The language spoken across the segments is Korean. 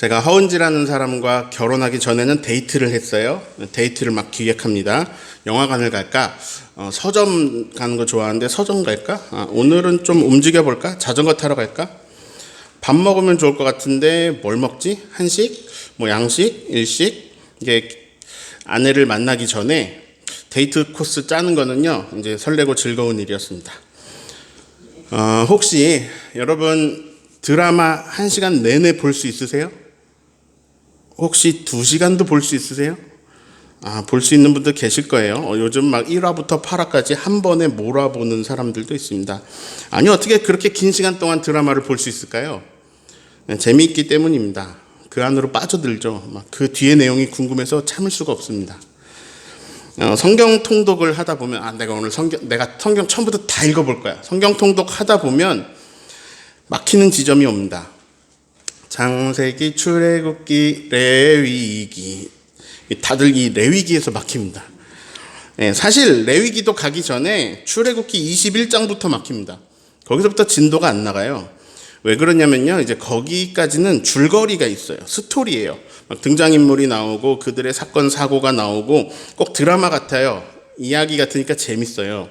제가 허은지라는 사람과 결혼하기 전에는 데이트를 했어요. 데이트를 막 기획합니다. 영화관을 갈까? 어, 서점 가는 거 좋아하는데 서점 갈까? 아, 오늘은 좀 움직여 볼까? 자전거 타러 갈까? 밥 먹으면 좋을 것 같은데 뭘 먹지? 한식? 뭐 양식? 일식? 이게 아내를 만나기 전에 데이트 코스 짜는 거는요. 이제 설레고 즐거운 일이었습니다. 어, 혹시 여러분 드라마 한 시간 내내 볼 수 있으세요? 혹시 두 시간도 볼 수 있으세요? 아, 볼 수 있는 분들 계실 거예요. 어, 요즘 막 1화부터 8화까지 한 번에 몰아보는 사람들도 있습니다. 아니, 어떻게 그렇게 긴 시간 동안 드라마를 볼 수 있을까요? 네, 재미있기 때문입니다. 그 안으로 빠져들죠. 막 그 뒤의 내용이 궁금해서 참을 수가 없습니다. 어, 성경 통독을 하다 보면 아 내가 오늘 성경 내가 성경 처음부터 다 읽어볼 거야. 성경 통독 하다 보면 막히는 지점이 옵니다. 장세기, 출애굽기, 레위기 다들 이 레위기에서 막힙니다. 예, 사실 레위기도 가기 전에 출애굽기 21장부터 막힙니다. 거기서부터 진도가 안 나가요. 왜 그러냐면요. 이제 거기까지는 줄거리가 있어요. 스토리예요. 막 등장인물이 나오고 그들의 사건 사고가 나오고 꼭 드라마 같아요. 이야기 같으니까 재밌어요.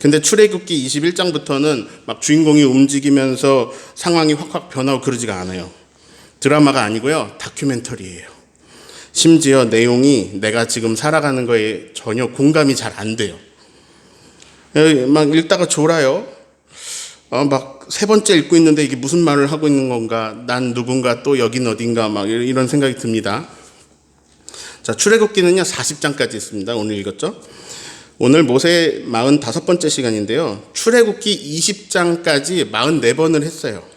근데 출애굽기 21장부터는 막 주인공이 움직이면서 상황이 확확 변하고 그러지가 않아요. 드라마가 아니고요. 다큐멘터리예요. 심지어 내용이 내가 지금 살아가는 거에 전혀 공감이 잘 안 돼요. 에, 막 읽다가 졸아요. 어, 막세 번째 읽고 있는데 이게 무슨 말을 하고 있는 건가? 난 누군가 또 여긴 어딘가 막 이런 생각이 듭니다. 자, 출애굽기는요 40장까지 있습니다. 오늘 읽었죠? 오늘 모세 45번째 시간인데요. 출애굽기 20장까지 44번을 했어요.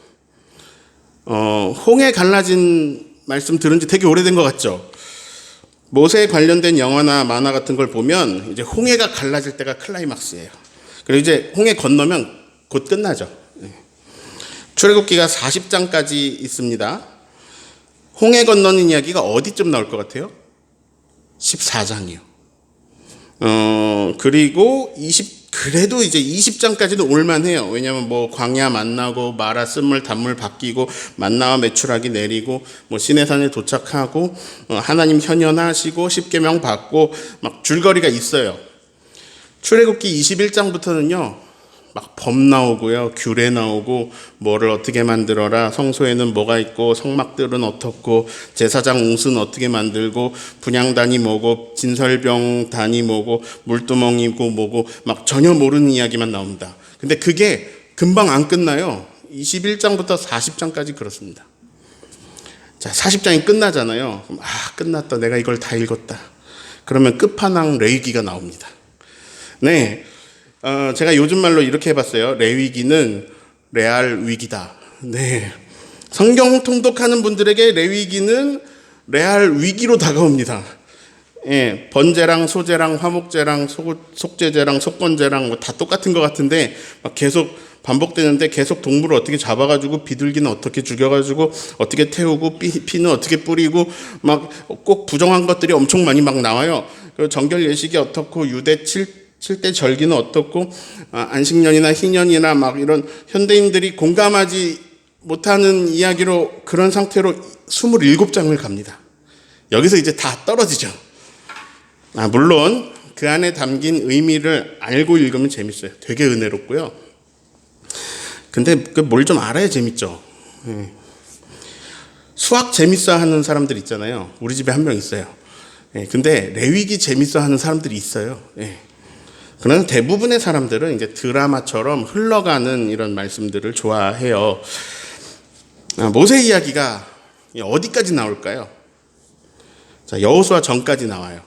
어, 홍해 갈라진 말씀 들은 지 되게 오래된 것 같죠? 모세에 관련된 영화나 만화 같은 걸 보면 이제 홍해가 갈라질 때가 클라이막스예요. 그리고 이제 홍해 건너면 곧 끝나죠. 네. 출애굽기가 40장까지 있습니다. 홍해 건너는 이야기가 어디쯤 나올 것 같아요? 14장이요. 어, 그리고 20, 그래도 이제 20장까지는 올만해요. 왜냐면 뭐 광야 만나고 마라 쓴물 단물 바뀌고 만나와 메추라기 내리고 뭐 시내산에 도착하고 어, 하나님 현현하시고 십계명 받고 막 줄거리가 있어요. 출애굽기 21장부터는요. 막범 나오고요. 규례 나오고 뭐를 어떻게 만들어라. 성소에는 뭐가 있고 성막들은 어떻고 제사장 옷은 어떻게 만들고 분양단이 뭐고 진설병단이 뭐고 물두멍이고 뭐고 막 전혀 모르는 이야기만 나옵니다. 근데 그게 금방 안 끝나요. 21장부터 40장까지 그렇습니다. 자, 40장이 끝나잖아요. 아, 끝났다. 내가 이걸 다 읽었다. 그러면 끝판왕 레위기가 나옵니다. 네. 어, 제가 요즘 말로 이렇게 해봤어요. 레위기는 레알 위기다. 네. 성경 통독하는 분들에게 레위기는 레알 위기로 다가옵니다. 예, 번제랑 소제랑 화목제랑 속, 속제제랑 속건제랑 뭐 다 똑같은 것 같은데 막 계속 반복되는데 계속 동물을 어떻게 잡아가지고 비둘기는 어떻게 죽여가지고 어떻게 태우고 피, 피는 어떻게 뿌리고 막 꼭 부정한 것들이 엄청 많이 막 나와요. 그리고 정결 예식이 어떻고 유대 칠 7대 절기는 어떻고 아, 안식년이나 희년이나 막 이런 현대인들이 공감하지 못하는 이야기로 그런 상태로 27장을 갑니다. 여기서 이제 다 떨어지죠. 아, 물론 그 안에 담긴 의미를 알고 읽으면 재밌어요. 되게 은혜롭고요. 근데 그뭘좀 알아야 재밌죠. 예. 수학 재밌어 하는 사람들 있잖아요. 우리 집에 한 명 있어요. 예, 근데 레위기 재밌어 하는 사람들이 있어요. 예. 그러나 대부분의 사람들은 이제 드라마처럼 흘러가는 이런 말씀들을 좋아해요. 아, 모세 이야기가 어디까지 나올까요? 자, 여호수아 전까지 나와요.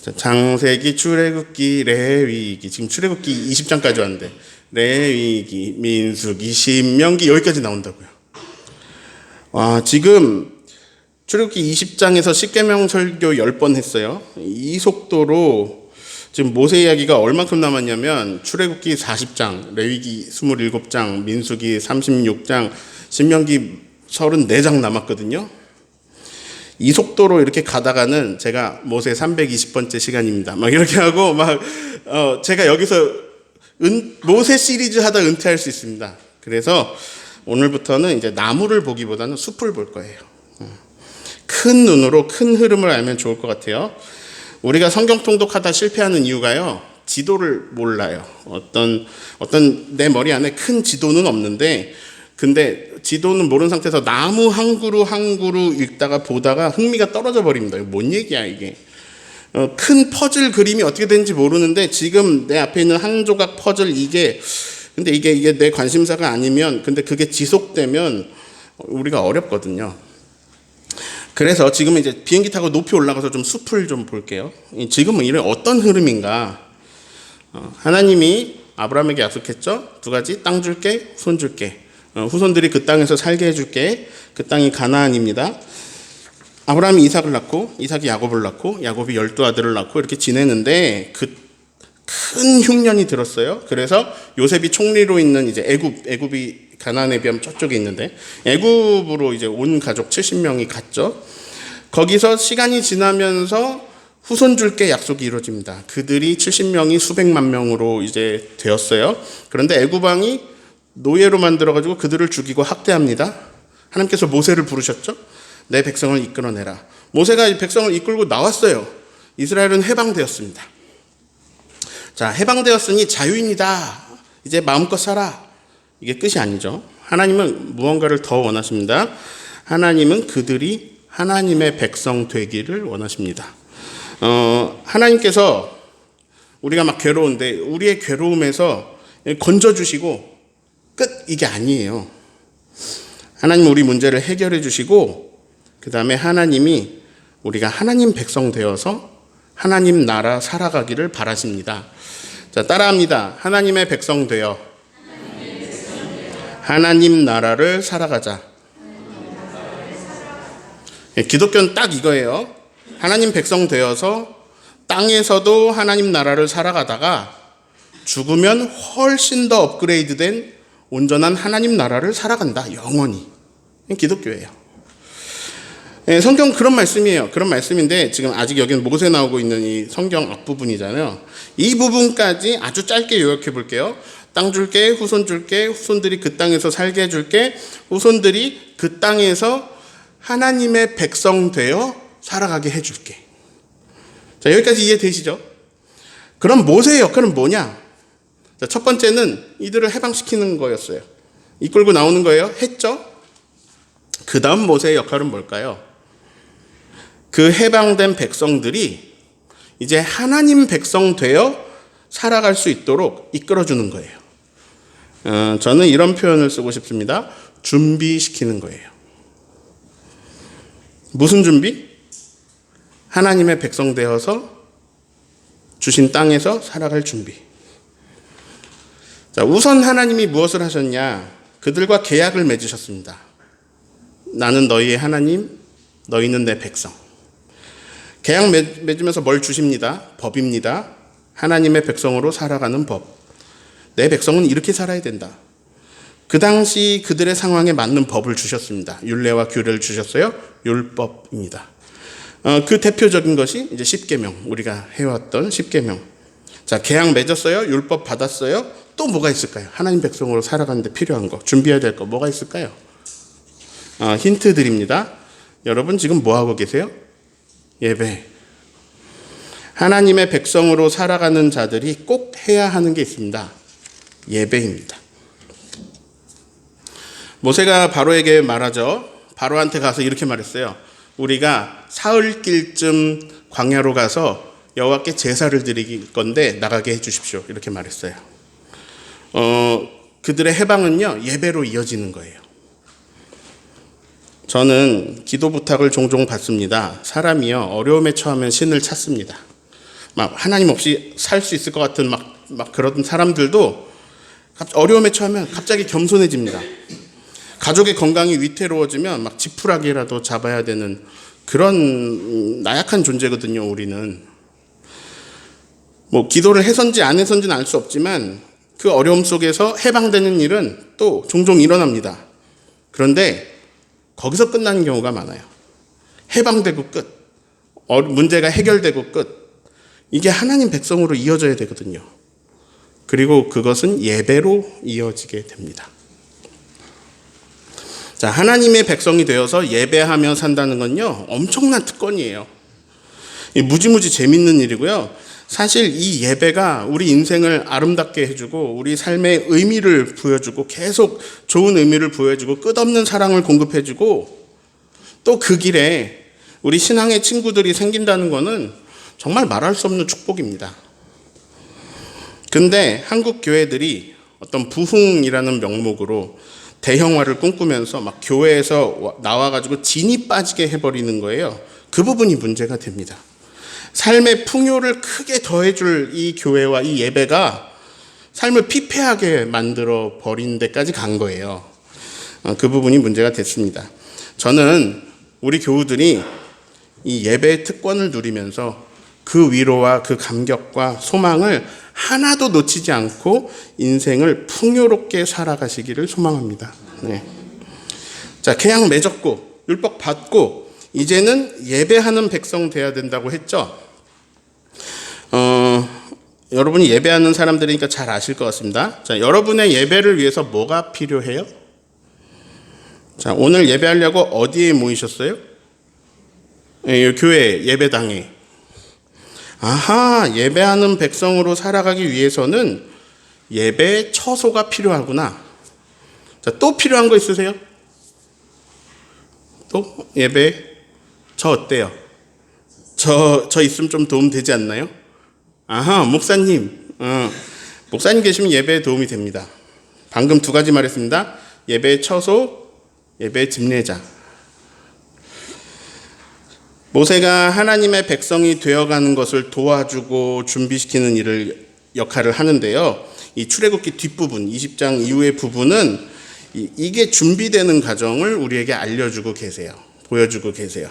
자, 장세기, 출애굽기, 레위기 지금 출애굽기 20장까지 왔는데 레위기, 민수기, 신명기 여기까지 나온다고요. 와, 지금 출애굽기 20장에서 십계명 설교 10번 했어요. 이 속도로 지금 모세 이야기가 얼만큼 남았냐면 출애굽기 40장, 레위기 27장, 민수기 36장, 신명기 34장 남았거든요. 이 속도로 이렇게 가다가는 제가 모세 320번째 시간입니다. 막 이렇게 하고 막 어, 제가 여기서 은, 모세 시리즈 하다 은퇴할 수 있습니다. 그래서 오늘부터는 이제 나무를 보기보다는 숲을 볼 거예요. 큰 눈으로 큰 흐름을 알면 좋을 것 같아요. 우리가 성경 통독하다 실패하는 이유가요. 지도를 몰라요. 어떤 어떤 내 머리 안에 큰 지도는 없는데 근데 지도는 모르는 상태에서 나무 한 그루 한 그루 읽다가 보다가 흥미가 떨어져 버립니다. 뭔 얘기야 이게? 어, 큰 퍼즐 그림이 어떻게 되는지 모르는데 지금 내 앞에 있는 한 조각 퍼즐 이게 근데 이게 이게 내 관심사가 아니면 근데 그게 지속되면 우리가 어렵거든요. 그래서 지금은 이제 비행기 타고 높이 올라가서 좀 숲을 좀 볼게요. 이 지금은 이런 어떤 흐름인가? 어, 하나님이 아브라함에게 약속했죠. 두 가지 땅 줄게, 후손 줄게. 어, 후손들이 그 땅에서 살게 해줄게. 그 땅이 가나안입니다. 아브라함이 이삭을 낳고 이삭이 야곱을 낳고 야곱이 열두 아들을 낳고 이렇게 지내는데 그 큰 흉년이 들었어요. 그래서 요셉이 총리로 있는 이제 애굽 애굽이 가나안에 비하면 저쪽에 있는데 애굽으로 이제 온 가족 70명이 갔죠. 거기서 시간이 지나면서 후손 줄게 약속이 이루어집니다. 그들이 70명이 수백만 명으로 이제 되었어요. 그런데 애굽 왕이 노예로 만들어 가지고 그들을 죽이고 학대합니다. 하나님께서 모세를 부르셨죠? 내 백성을 이끌어내라. 모세가 이 백성을 이끌고 나왔어요. 이스라엘은 해방되었습니다. 자, 해방되었으니 자유입니다. 이제 마음껏 살아. 이게 끝이 아니죠. 하나님은 무언가를 더 원하십니다. 하나님은 그들이 하나님의 백성 되기를 원하십니다. 어, 하나님께서 우리가 막 괴로운데 우리의 괴로움에서 건져주시고 끝 이게 아니에요. 하나님 우리 문제를 해결해 주시고 그 다음에 하나님이 우리가 하나님 백성 되어서 하나님 나라 살아가기를 바라십니다. 자 따라합니다. 하나님의 백성 되어 하나님 나라를 살아가자. 예, 기독교는 딱 이거예요. 하나님 백성 되어서 땅에서도 하나님 나라를 살아가다가 죽으면 훨씬 더 업그레이드 된 온전한 하나님 나라를 살아간다. 영원히. 기독교예요. 예, 성경 그런 말씀이에요. 그런 말씀인데 지금 아직 여기는 모세 나오고 있는 이 성경 앞부분이잖아요. 이 부분까지 아주 짧게 요약해 볼게요. 땅 줄게, 후손 줄게, 후손들이 그 땅에서 살게 해줄게, 후손들이 그 땅에서 하나님의 백성 되어 살아가게 해줄게. 자, 여기까지 이해되시죠? 그럼 모세의 역할은 뭐냐? 자, 첫 번째는 이들을 해방시키는 거였어요. 이끌고 나오는 거예요. 했죠? 그 다음 모세의 역할은 뭘까요? 그 해방된 백성들이 이제 하나님 백성 되어 살아갈 수 있도록 이끌어주는 거예요. 어, 저는 이런 표현을 쓰고 싶습니다. 준비시키는 거예요. 무슨 준비? 하나님의 백성 되어서 주신 땅에서 살아갈 준비. 자, 우선 하나님이 무엇을 하셨냐? 그들과 계약을 맺으셨습니다. 나는 너희의 하나님, 너희는 내 백성. 계약 맺으면서 뭘 주십니다? 법입니다. 하나님의 백성으로 살아가는 법. 내 백성은 이렇게 살아야 된다. 그 당시 그들의 상황에 맞는 법을 주셨습니다. 율례와 규례를 주셨어요. 율법입니다. 어, 그 대표적인 것이 이제 십계명 우리가 해왔던 십계명. 자 계약 맺었어요. 율법 받았어요. 또 뭐가 있을까요? 하나님 백성으로 살아가는데 필요한 거 준비해야 될 거 뭐가 있을까요? 어, 힌트 드립니다. 여러분 지금 뭐 하고 계세요? 예배. 하나님의 백성으로 살아가는 자들이 꼭 해야 하는 게 있습니다. 예배입니다. 모세가 바로에게 말하죠. 바로한테 가서 이렇게 말했어요. 우리가 사흘길쯤 광야로 가서 여호와께 제사를 드릴 건데 나가게 해 주십시오. 이렇게 말했어요. 어, 그들의 해방은요. 예배로 이어지는 거예요. 저는 기도 부탁을 종종 받습니다. 사람이요. 어려움에 처하면 신을 찾습니다. 막 하나님 없이 살 수 있을 것 같은 막, 막 그런 사람들도 어려움에 처하면 갑자기 겸손해집니다. 가족의 건강이 위태로워지면 막 지푸라기라도 잡아야 되는 그런 나약한 존재거든요, 우리는. 뭐, 기도를 해선지 안 해선지는 알 수 없지만 그 어려움 속에서 해방되는 일은 또 종종 일어납니다. 그런데 거기서 끝나는 경우가 많아요. 해방되고 끝. 어, 문제가 해결되고 끝. 이게 하나님 백성으로 이어져야 되거든요. 그리고 그것은 예배로 이어지게 됩니다. 자, 하나님의 백성이 되어서 예배하며 산다는 건요, 엄청난 특권이에요. 이 무지무지 재밌는 일이고요. 사실 이 예배가 우리 인생을 아름답게 해주고 우리 삶의 의미를 부여주고 계속 좋은 의미를 부여주고 끝없는 사랑을 공급해주고 또 그 길에 우리 신앙의 친구들이 생긴다는 것은 정말 말할 수 없는 축복입니다. 근데 한국 교회들이 어떤 부흥이라는 명목으로 대형화를 꿈꾸면서 막 교회에서 나와가지고 진이 빠지게 해버리는 거예요. 그 부분이 문제가 됩니다. 삶의 풍요를 크게 더해줄 이 교회와 이 예배가 삶을 피폐하게 만들어 버린 데까지 간 거예요. 어, 그 부분이 문제가 됐습니다. 저는 우리 교우들이 이 예배의 특권을 누리면서 그 위로와 그 감격과 소망을 하나도 놓치지 않고 인생을 풍요롭게 살아가시기를 소망합니다. 네. 자, 계약 맺었고 율법 받고 이제는 예배하는 백성 돼야 된다고 했죠. 어, 여러분이 예배하는 사람들이니까 잘 아실 것 같습니다. 자, 여러분의 예배를 위해서 뭐가 필요해요? 자, 오늘 예배하려고 어디에 모이셨어요? 예, 교회 예배당에. 아하, 예배하는 백성으로 살아가기 위해서는 예배 처소가 필요하구나. 자, 또 필요한 거 있으세요? 또 예배 저 어때요? 저, 저 있으면 좀 도움 되지 않나요? 아하, 목사님. 어, 목사님 계시면 예배에 도움이 됩니다. 방금 두 가지 말했습니다. 예배 처소, 예배 집례자. 모세가 하나님의 백성이 되어가는 것을 도와주고 준비시키는 일을 역할을 하는데요. 이 출애굽기 뒷부분, 20장 이후의 부분은 이- 이게 준비되는 과정을 우리에게 알려주고 계세요. 보여주고 계세요.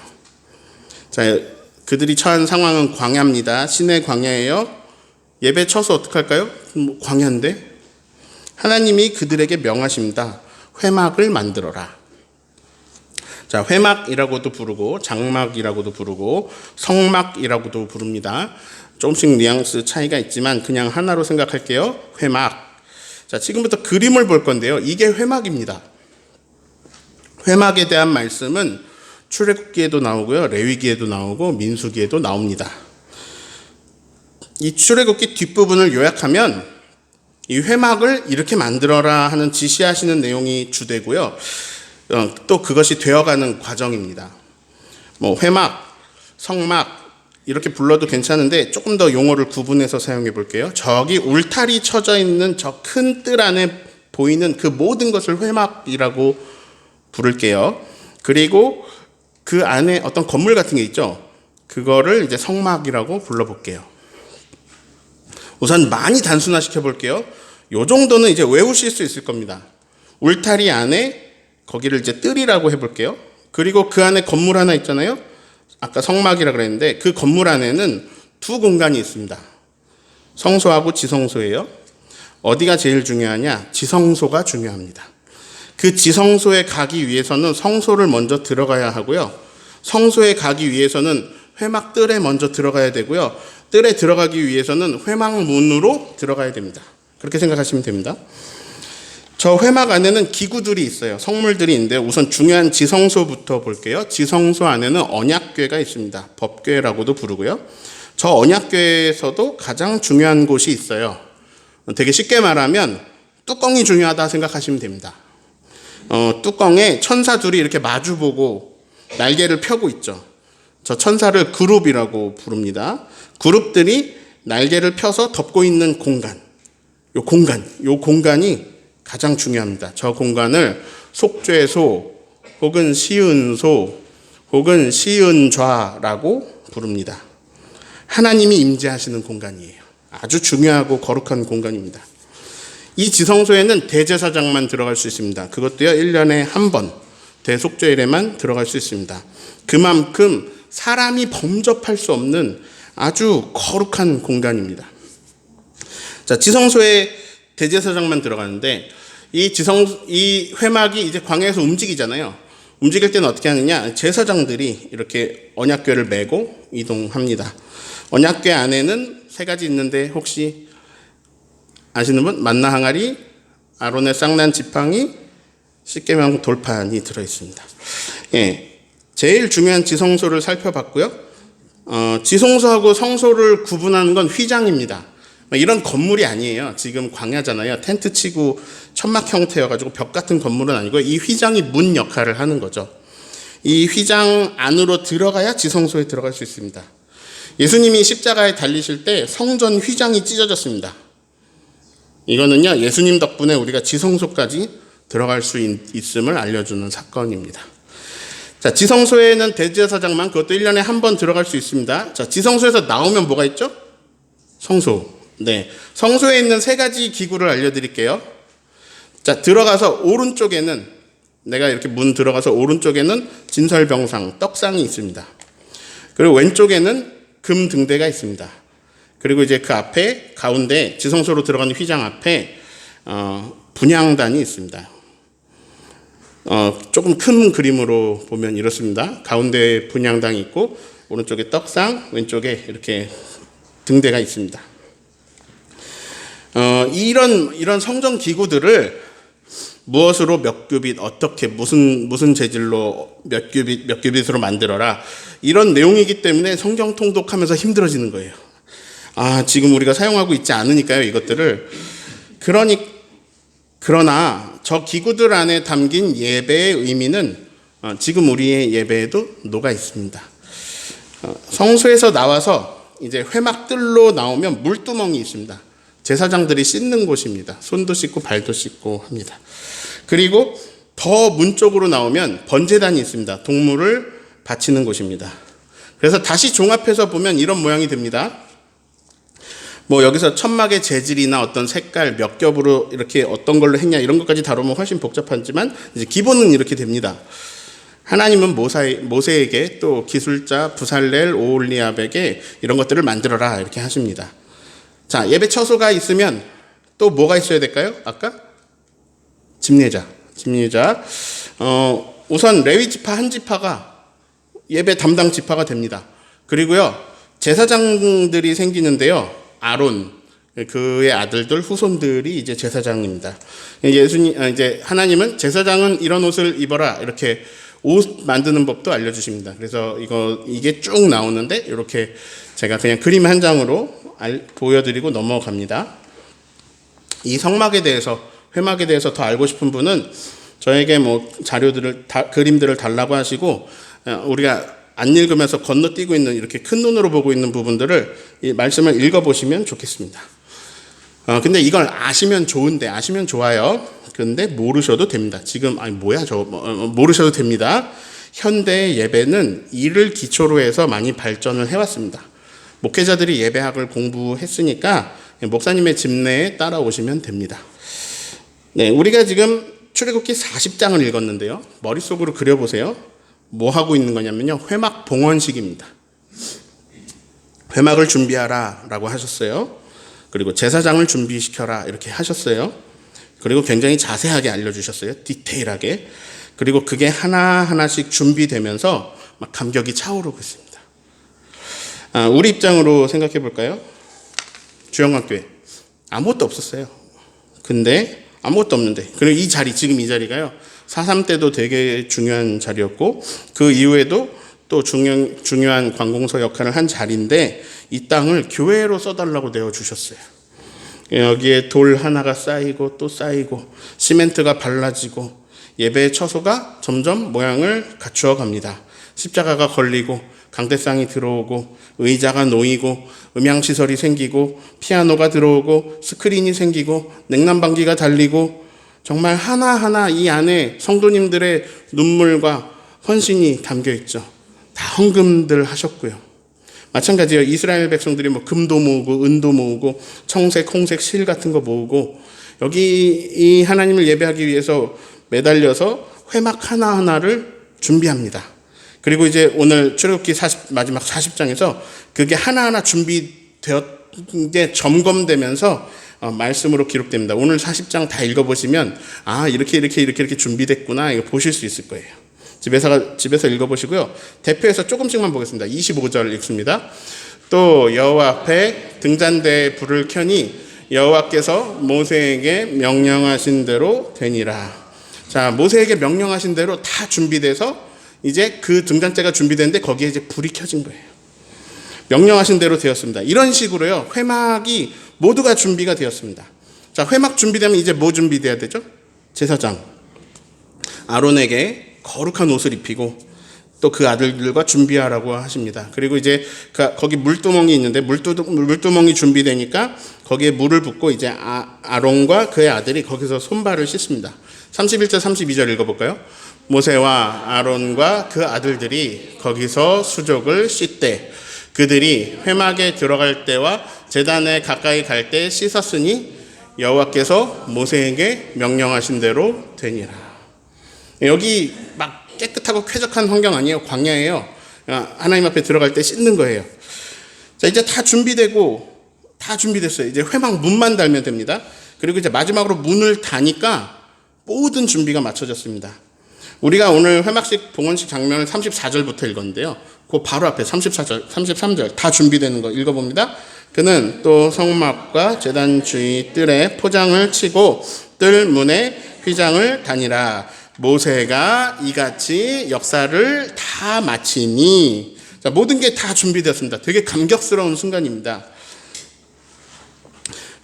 자, 그들이 처한 상황은 광야입니다. 신의 광야예요. 예배 쳐서 어떡할까요? 뭐 광야인데? 하나님이 그들에게 명하십니다. 회막을 만들어라. 자, 회막이라고도 부르고 장막이라고도 부르고 성막이라고도 부릅니다. 조금씩 뉘앙스 차이가 있지만 그냥 하나로 생각할게요. 회막. 자, 지금부터 그림을 볼 건데요. 이게 회막입니다. 회막에 대한 말씀은 출애굽기에도 나오고요. 레위기에도 나오고 민수기에도 나옵니다. 이 출애굽기 뒷부분을 요약하면 이 회막을 이렇게 만들어라 하는 지시하시는 내용이 주되고요. 어, 또 그것이 되어가는 과정입니다. 뭐 회막, 성막 이렇게 불러도 괜찮은데 조금 더 용어를 구분해서 사용해 볼게요. 저기 울타리 쳐져 있는 저 큰 뜰 안에 보이는 그 모든 것을 회막이라고 부를게요. 그리고 그 안에 어떤 건물 같은 게 있죠. 그거를 이제 성막이라고 불러볼게요. 우선 많이 단순화시켜 볼게요. 요 정도는 이제 외우실 수 있을 겁니다. 울타리 안에 거기를 이제 뜰이라고 해볼게요. 그리고 그 안에 건물 하나 있잖아요. 아까 성막이라 그랬는데 그 건물 안에는 두 공간이 있습니다. 성소하고 지성소예요. 어디가 제일 중요하냐? 지성소가 중요합니다. 그 지성소에 가기 위해서는 성소를 먼저 들어가야 하고요. 성소에 가기 위해서는 회막 뜰에 먼저 들어가야 되고요. 뜰에 들어가기 위해서는 회막 문으로 들어가야 됩니다. 그렇게 생각하시면 됩니다. 저 회막 안에는 기구들이 있어요. 성물들이 있는데 우선 중요한 지성소부터 볼게요. 지성소 안에는 언약궤가 있습니다. 법궤라고도 부르고요. 저 언약궤에서도 가장 중요한 곳이 있어요. 되게 쉽게 말하면 뚜껑이 중요하다 생각하시면 됩니다. 어, 뚜껑에 천사 둘이 이렇게 마주보고 날개를 펴고 있죠. 저 천사를 그룹이라고 부릅니다. 그룹들이 날개를 펴서 덮고 있는 공간. 요 공간, 요 공간이 가장 중요합니다. 저 공간을 속죄소 혹은 시은소 혹은 시은좌라고 부릅니다. 하나님이 임재하시는 공간이에요. 아주 중요하고 거룩한 공간입니다. 이 지성소에는 대제사장만 들어갈 수 있습니다. 그것도요, 1년에 한 번, 대속죄일에만 들어갈 수 있습니다. 그만큼 사람이 범접할 수 없는 아주 거룩한 공간입니다. 자, 지성소에 대제사장만 들어가는데, 이 지성, 이 회막이 이제 광야에서 움직이잖아요. 움직일 때는 어떻게 하느냐? 제사장들이 이렇게 언약궤를 메고 이동합니다. 언약궤 안에는 세 가지 있는데 혹시 아시는 분? 만나 항아리, 아론의 쌍난 지팡이, 십계명 돌판이 들어 있습니다. 예, 제일 중요한 지성소를 살펴봤고요. 어, 지성소하고 성소를 구분하는 건 휘장입니다. 이런 건물이 아니에요. 지금 광야잖아요. 텐트 치고 천막 형태여가지고 벽 같은 건물은 아니고 이 휘장이 문 역할을 하는 거죠. 이 휘장 안으로 들어가야 지성소에 들어갈 수 있습니다. 예수님이 십자가에 달리실 때 성전 휘장이 찢어졌습니다. 이거는요, 예수님 덕분에 우리가 지성소까지 들어갈 수 있, 있음을 알려주는 사건입니다. 자, 지성소에는 대제사장만 그것도 1년에 한 번 들어갈 수 있습니다. 자, 지성소에서 나오면 뭐가 있죠? 성소. 네. 성소에 있는 세 가지 기구를 알려드릴게요. 자, 들어가서 오른쪽에는 내가 이렇게 문 들어가서 오른쪽에는 진설병상, 떡상이 있습니다. 그리고 왼쪽에는 금 등대가 있습니다. 그리고 이제 그 앞에 가운데 지성소로 들어가는 휘장 앞에 어, 분향단이 있습니다. 어, 조금 큰 그림으로 보면 이렇습니다. 가운데 분향당이 있고 오른쪽에 떡상, 왼쪽에 이렇게 등대가 있습니다. 어, 이런 이런 성전 기구들을 무엇으로 몇 규빗 어떻게 무슨 무슨 재질로 몇 규빗 몇 규빗으로 만들어라 이런 내용이기 때문에 성경 통독하면서 힘들어지는 거예요. 아 지금 우리가 사용하고 있지 않으니까요 이것들을 그러니 그러나 저 기구들 안에 담긴 예배의 의미는 어, 지금 우리의 예배에도 녹아 있습니다. 어, 성소에서 나와서 이제 회막들로 나오면 물두멍이 있습니다. 제사장들이 씻는 곳입니다. 손도 씻고 발도 씻고 합니다. 그리고 더 문 쪽으로 나오면 번제단이 있습니다. 동물을 바치는 곳입니다. 그래서 다시 종합해서 보면 이런 모양이 됩니다. 뭐 여기서 천막의 재질이나 어떤 색깔 몇 겹으로 이렇게 어떤 걸로 했냐 이런 것까지 다루면 훨씬 복잡하지만 이제 기본은 이렇게 됩니다. 하나님은 모사에, 모세에게 또 기술자 부살렐 오올리압에게 이런 것들을 만들어라 이렇게 하십니다. 자 예배 처소가 있으면 또 뭐가 있어야 될까요? 아까 집례자, 집례자. 어, 우선 레위 지파 한 지파가 예배 담당 지파가 됩니다. 그리고요 제사장들이 생기는데요. 아론 그의 아들들 후손들이 이제 제사장입니다. 예수님 아, 이제 하나님은 제사장은 이런 옷을 입어라 이렇게 옷 만드는 법도 알려주십니다. 그래서 이거 이게 쭉 나오는데 이렇게 제가 그냥 그림 한 장으로 알, 보여드리고 넘어갑니다. 이 성막에 대해서 회막에 대해서 더 알고 싶은 분은 저에게 뭐 자료들을 다, 그림들을 달라고 하시고 어, 우리가 안 읽으면서 건너뛰고 있는 이렇게 큰 눈으로 보고 있는 부분들을 이 말씀을 읽어보시면 좋겠습니다. 어, 근데 이걸 아시면 좋은데 아시면 좋아요. 근데 모르셔도 됩니다. 지금 아니 뭐야 저 뭐, 어, 모르셔도 됩니다. 현대 예배는 이를 기초로 해서 많이 발전을 해왔습니다. 목회자들이 예배학을 공부했으니까 목사님의 집내에 따라오시면 됩니다. 네, 우리가 지금 출애굽기 40장을 읽었는데요. 머릿속으로 그려보세요. 뭐 하고 있는 거냐면요. 회막 봉헌식입니다. 회막을 준비하라 라고 하셨어요. 그리고 제사장을 준비시켜라 이렇게 하셨어요. 그리고 굉장히 자세하게 알려주셨어요. 디테일하게. 그리고 그게 하나하나씩 준비되면서 막 감격이 차오르고 있습니다. 아, 우리 입장으로 생각해 볼까요? 주영학교에 아무것도 없었어요. 근데 아무것도 없는데 그리고 이 자리 지금 이 자리가요. 4.3 때도 되게 중요한 자리였고 그 이후에도 또 중요, 중요한 관공서 역할을 한 자리인데 이 땅을 교회로 써달라고 내어 주셨어요. 여기에 돌 하나가 쌓이고 또 쌓이고 시멘트가 발라지고 예배의 처소가 점점 모양을 갖추어 갑니다. 십자가가 걸리고 강대상이 들어오고 의자가 놓이고 음향시설이 생기고 피아노가 들어오고 스크린이 생기고 냉난방기가 달리고 정말 하나하나 이 안에 성도님들의 눈물과 헌신이 담겨 있죠. 다 헌금들 하셨고요. 마찬가지예요. 이스라엘 백성들이 뭐 금도 모으고 은도 모으고 청색, 홍색 실 같은 거 모으고 여기 이 하나님을 예배하기 위해서 매달려서 회막 하나하나를 준비합니다. 그리고 이제 오늘 출애굽기 40, 마지막 40장에서 그게 하나하나 준비되었 게 점검되면서 어, 말씀으로 기록됩니다. 오늘 40장 다 읽어보시면 아 이렇게 이렇게 이렇게 이렇게 준비됐구나 이거 보실 수 있을 거예요. 집에서 집에서 읽어보시고요. 대표해서 조금씩만 보겠습니다. 25절 읽습니다. 또 여호와 앞에 등잔대에 불을 켜니 여호와께서 모세에게 명령하신 대로 되니라. 자, 모세에게 명령하신 대로 다 준비돼서 이제 그 등잔대가 준비됐는데 거기에 이제 불이 켜진 거예요. 명령하신 대로 되었습니다. 이런 식으로요. 회막이 모두가 준비가 되었습니다. 자, 회막 준비되면 이제 뭐 준비돼야 되죠? 제사장. 아론에게 거룩한 옷을 입히고 또 그 아들들과 준비하라고 하십니다. 그리고 이제 그 거기 물두멍이 있는데 물두, 물두멍이 준비되니까 거기에 물을 붓고 이제 아, 아론과 그의 아들이 거기서 손발을 씻습니다. 31절 32절 읽어볼까요? 모세와 아론과 그 아들들이 거기서 수족을 씻되 그들이 회막에 들어갈 때와 제단에 가까이 갈 때 씻었으니 여호와께서 모세에게 명령하신 대로 되니라. 여기 막 깨끗하고 쾌적한 환경 아니에요. 광야예요. 아, 하나님 앞에 들어갈 때 씻는 거예요. 자, 이제 다 준비되고 다 준비됐어요. 이제 회막 문만 달면 됩니다. 그리고 이제 마지막으로 문을 다니까 모든 준비가 맞춰졌습니다. 우리가 오늘 회막식 봉헌식 장면을 34절부터 읽었는데요. 그 바로 앞에 34절, 33절 다 준비되는 거 읽어봅니다. 그는 또 성막과 제단 주위 뜰에 포장을 치고 뜰 문에 휘장을 다니라. 모세가 이같이 역사를 다 마치니 자, 모든 게 다 준비되었습니다. 되게 감격스러운 순간입니다.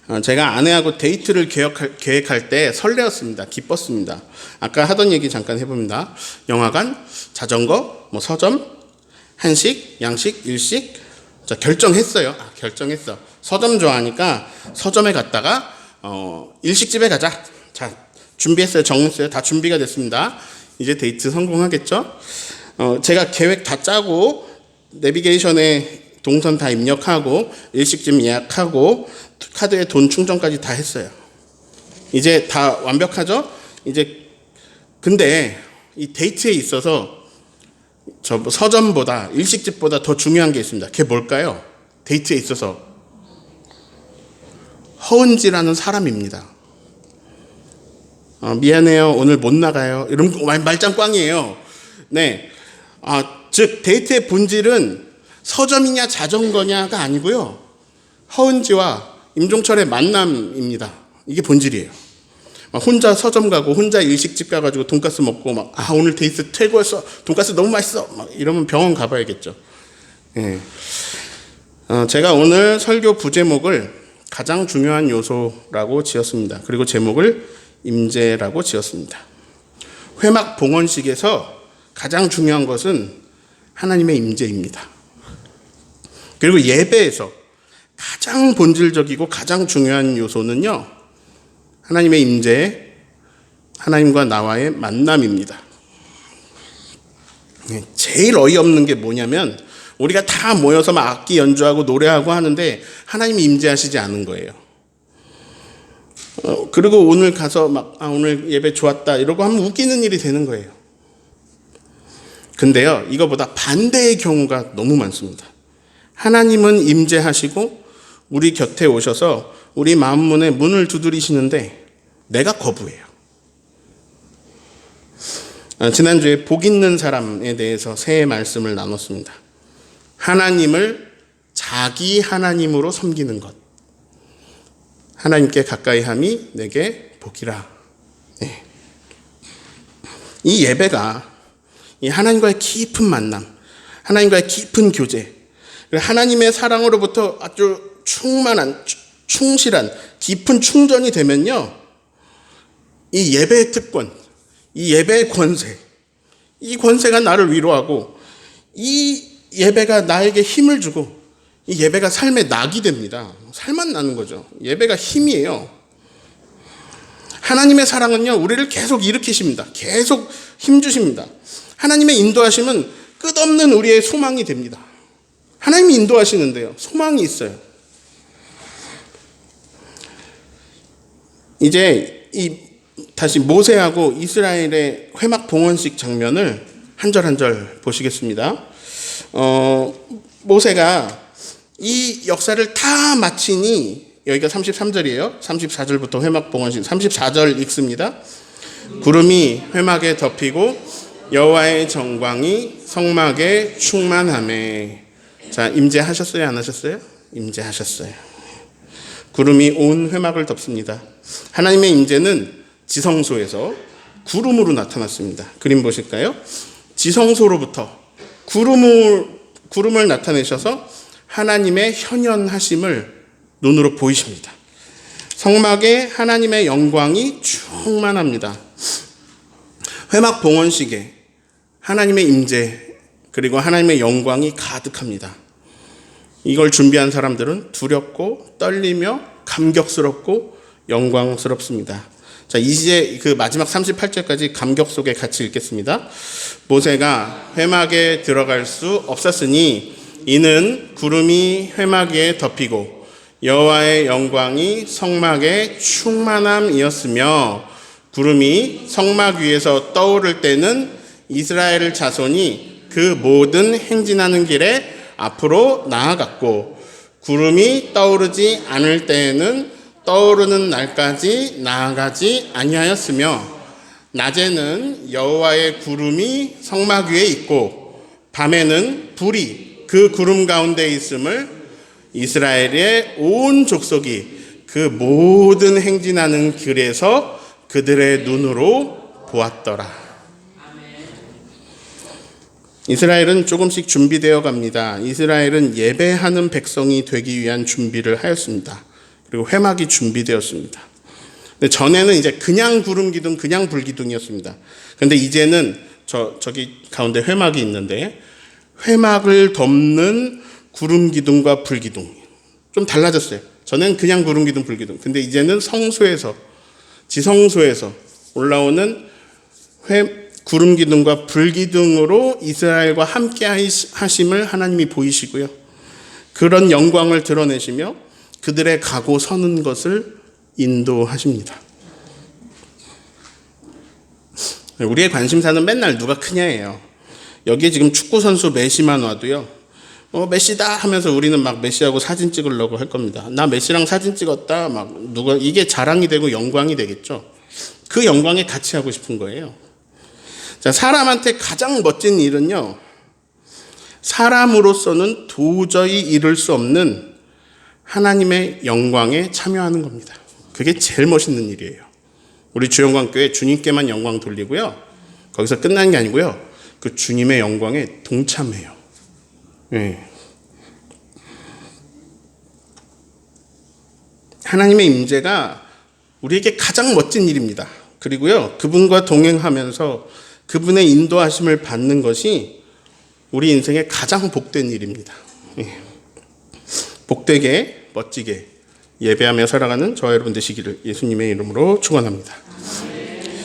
어, 제가 아내하고 데이트를 계획할, 때 설레었습니다. 기뻤습니다. 아까 하던 얘기 잠깐 해봅니다. 영화관, 자전거, 뭐 서점, 한식, 양식, 일식. 자, 결정했어요. 아, 결정했어. 서점 좋아하니까 서점에 갔다가 어, 일식집에 가자. 자, 준비했어요. 정했어요. 다 준비가 됐습니다. 이제 데이트 성공하겠죠? 어, 제가 계획 다 짜고 내비게이션에 동선 다 입력하고 일식집 예약하고 카드에 돈 충전까지 다 했어요. 이제 다 완벽하죠? 이제 근데 이 데이트에 있어서 저 서점보다 일식집보다 더 중요한 게 있습니다. 그게 뭘까요? 데이트에 있어서 허은지라는 사람입니다. 어, 미안해요. 오늘 못 나가요. 이런 거 말- 말짱 꽝이에요. 네. 아, 즉 데이트의 본질은 서점이냐 자전거냐가 아니고요. 허은지와 임종철의 만남입니다. 이게 본질이에요. 막 혼자 서점 가고 혼자 일식집 가가지고 돈가스 먹고 막 아 오늘 데이트 최고였어 돈가스 너무 맛있어 막 이러면 병원 가봐야겠죠. 예. 어, 제가 오늘 설교 부제목을 가장 중요한 요소라고 지었습니다. 그리고 제목을 임재라고 지었습니다. 회막 봉헌식에서 가장 중요한 것은 하나님의 임재입니다. 그리고 예배에서 가장 본질적이고 가장 중요한 요소는요. 하나님의 임재, 하나님과 나와의 만남입니다. 네, 제일 어이없는 게 뭐냐면 우리가 다 모여서 막 악기 연주하고 노래하고 하는데 하나님이 임재하시지 않은 거예요. 어, 그리고 오늘 가서 막 아, 오늘 예배 좋았다 이러고 하면 웃기는 일이 되는 거예요. 근데요, 이거보다 반대의 경우가 너무 많습니다. 하나님은 임재하시고 우리 곁에 오셔서 우리 마음 문에 문을 두드리시는데 내가 거부해요. 아, 지난주에 복 있는 사람에 대해서 새 말씀을 나눴습니다. 하나님을 자기 하나님으로 섬기는 것. 하나님께 가까이 함이 내게 복이라. 네. 이 예배가 이 하나님과의 깊은 만남, 하나님과의 깊은 교제, 하나님의 사랑으로부터 아주 충만한, 충실한, 깊은 충전이 되면요. 이 예배의 특권, 이 예배의 권세, 이 권세가 나를 위로하고, 이 예배가 나에게 힘을 주고, 이 예배가 삶의 낙이 됩니다. 살만 나는 거죠. 예배가 힘이에요. 하나님의 사랑은요, 우리를 계속 일으키십니다. 계속 힘 주십니다. 하나님의 인도하심은 끝없는 우리의 소망이 됩니다. 하나님이 인도하시는데요, 소망이 있어요. 이제 이 다시 모세하고 이스라엘의 회막 봉헌식 장면을 한 절 한 절 보시겠습니다. 어, 모세가 이 역사를 다 마치니 여기가 33절이에요. 34절부터 회막 봉헌식 34절 읽습니다. 구름이 회막에 덮이고 여호와의 정광이 성막에 충만함에 자 임재하셨어요 안 하셨어요? 임재하셨어요. 구름이 온 회막을 덮습니다. 하나님의 임재는 지성소에서 구름으로 나타났습니다. 그림 보실까요? 지성소로부터 구름을 구름을 나타내셔서 하나님의 현현하심을 눈으로 보이십니다. 성막에 하나님의 영광이 충만합니다. 회막 봉헌식에 하나님의 임재 그리고 하나님의 영광이 가득합니다. 이걸 준비한 사람들은 두렵고 떨리며 감격스럽고 영광스럽습니다. 자, 이제 그 마지막 38절까지 감격 속에 같이 읽겠습니다. 모세가 회막에 들어갈 수 없었으니 이는 구름이 회막 위에 덮이고 여호와의 영광이 성막에 충만함이었으며 구름이 성막 위에서 떠오를 때는 이스라엘 자손이 그 모든 행진하는 길에 앞으로 나아갔고 구름이 떠오르지 않을 때에는 떠오르는 날까지 나아가지 아니하였으며 낮에는 여호와의 구름이 성막 위에 있고 밤에는 불이 그 구름 가운데 있음을 이스라엘의 온 족속이 그 모든 행진하는 길에서 그들의 눈으로 보았더라. 이스라엘은 조금씩 준비되어 갑니다. 이스라엘은 예배하는 백성이 되기 위한 준비를 하였습니다. 그리고 회막이 준비되었습니다. 근데 전에는 이제 그냥 구름 기둥, 그냥 불 기둥이었습니다. 근데 이제는 저 저기 가운데 회막이 있는데 회막을 덮는 구름 기둥과 불 기둥 좀 달라졌어요. 전엔 그냥 구름 기둥, 불 기둥. 근데 이제는 성소에서 지성소에서 올라오는 회, 구름 기둥과 불 기둥으로 이스라엘과 함께 하심을 하나님이 보이시고요. 그런 영광을 드러내시며 그들의 가고 서는 것을 인도하십니다. 우리의 관심사는 맨날 누가 크냐예요. 여기에 지금 축구 선수 메시만 와도요. 어, 메시다 하면서 우리는 막 메시하고 사진 찍으려고 할 겁니다. 나 메시랑 사진 찍었다. 막 누가 이게 자랑이 되고 영광이 되겠죠. 그 영광에 같이 하고 싶은 거예요. 자, 사람한테 가장 멋진 일은요. 사람으로서는 도저히 이룰 수 없는 하나님의 영광에 참여하는 겁니다. 그게 제일 멋있는 일이에요. 우리 주영광교회 주님께만 영광 돌리고요. 거기서 끝나는 게 아니고요. 그 주님의 영광에 동참해요. 예. 하나님의 임재가 우리에게 가장 멋진 일입니다. 그리고요, 그분과 동행하면서 그분의 인도하심을 받는 것이 우리 인생의 가장 복된 일입니다. 예. 복되게 멋지게 예배하며 살아가는 저와 여러분 되시기를 예수님의 이름으로 축원합니다.